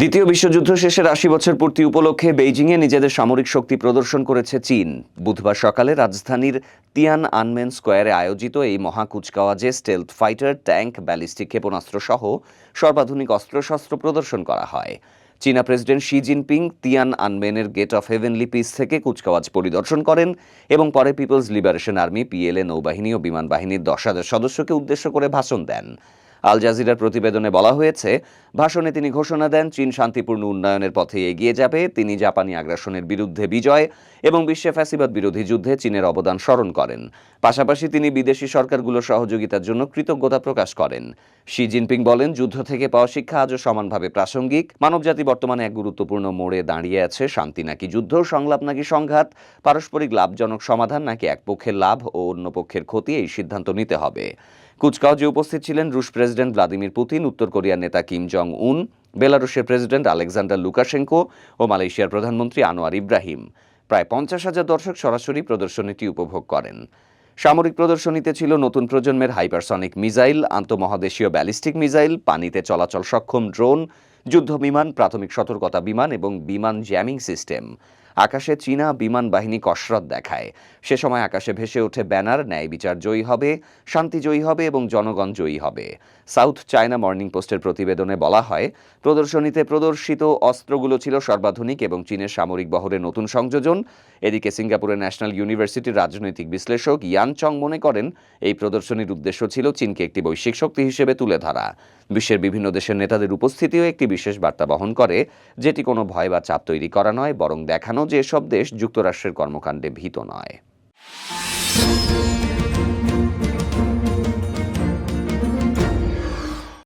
দ্বিতীয় বিশ্বযুদ্ধ শেষের আশি বছর পূর্তি উপলক্ষে বেইজিংয়ে নিজেদের সামরিক শক্তি প্রদর্শন করেছে চীন। বুধবার সকালে রাজধানীর তিয়ান আনমেন স্কোয়ারে আয়োজিত এই মহা কুচকাওয়াজে স্টেলথ ফাইটার, ট্যাঙ্ক, ব্যালিস্টিক ক্ষেপণাস্ত্র সহ সর্বাধুনিক অস্ত্রশস্ত্র প্রদর্শন করা হয়। চীনা প্রেসিডেন্ট শি জিনপিং তিয়ান আনমেনের গেট অফ হেভেনলি পিস থেকে কুচকাওয়াজ পরিদর্শন করেন এবং পরে পিপলস লিবারেশন আর্মি, পিএলএ, নৌবাহিনী ও বিমান বাহিনীর দশ হাজার সদস্যকে উদ্দেশ্য করে ভাষণ দেন। আল জাজিরার প্রতিবেদনে বলা হয়েছে ভাষণে তিনি ঘোষণা দেন, চীন শান্তিপূর্ণ উন্নয়নের পথে এগিয়ে যাবে, তিনি জাপানি আগ্রাসনের বিরুদ্ধে বিজয় এবং বিশ্বে ফ্যাসিবাদ বিরোধী যুদ্ধে চীনের অবদান স্মরণ করেন। পাশাপাশি তিনি বিদেশি সরকারগুলোর সহযোগিতার জন্য কৃতজ্ঞতা প্রকাশ করেন। শি জিনপিং বলেন, যুদ্ধ থেকে পাওয়া শিক্ষা আজও সমানভাবে প্রাসঙ্গিক। মানবজাতি বর্তমানে এক গুরুত্বপূর্ণ মোড়ে দাঁড়িয়ে আছে, শান্তি নাকি যুদ্ধ, সংলাপ নাকি সংঘাত, পারস্পরিক লাভজনক সমাধান নাকি এক পক্ষের লাভ ও অন্য পক্ষের ক্ষতি, এই সিদ্ধান্ত নিতে হবে। কুচকাওয়াজে উপস্থিত ছিলেন রুশ প্রেসিডেন্ট ভ্লাদিমির পুতিন, উত্তর কোরিয়ার নেতা কিম জং উন বেলারুশের প্রেসিডেন্ট আলেকজান্ডার লুকাশেঙ্কো ও মালয়েশিয়ার প্রধানমন্ত্রী আনোয়ার ইব্রাহিম। প্রায় পঞ্চাশ হাজার দর্শক সরাসরি প্রদর্শনীটি উপভোগ করেন। সামরিক প্রদর্শনীতে ছিল নতুন প্রজন্মের হাইপারসনিক মিসাইল, আন্তঃমহাদেশীয় ব্যালিস্টিক মিসাইল, পানিতে চলাচল সক্ষম ড্রোন যুদ্ধ বিমান প্রাথমিক সতর্কতা বিমান এবং বিমান জ্যামিং সিস্টেম। আকাশে চীনা বিমান বাহিনী কসরত দেখায়। সে সময় আকাশে ভেসে ওঠে ব্যানার, ন্যায় বিচার জয়ী হবে, শান্তি জয়ী হবে এবং জনগণ জয়ী হবে। সাউথ চায়না মর্নিং পোস্টের প্রতিবেদনে বলা হয়, প্রদর্শনীতে প্রদর্শিত অস্ত্রগুলো ছিল সর্বাধুনিক এবং চীনের সামরিক বহরের নতুন সংযোজন। এদিকে সিঙ্গাপুরের ন্যাশনাল ইউনিভার্সিটির রাজনৈতিক বিশ্লেষক ইয়ান চং মনে করেন, এই প্রদর্শনীর উদ্দেশ্য ছিল চীনকে একটি বৈশ্বিক শক্তি হিসেবে তুলে ধরা। বিশ্বের বিভিন্ন দেশের নেতাদের উপস্থিতিও একটি বিশেষ বার্তা বহন করে, যেটি কোনো ভয় বা চাপ তৈরি করা নয়, বরং দেখানো যে সব দেশ যুক্তরাষ্ট্রের কর্মকাণ্ডে ভীত নয়।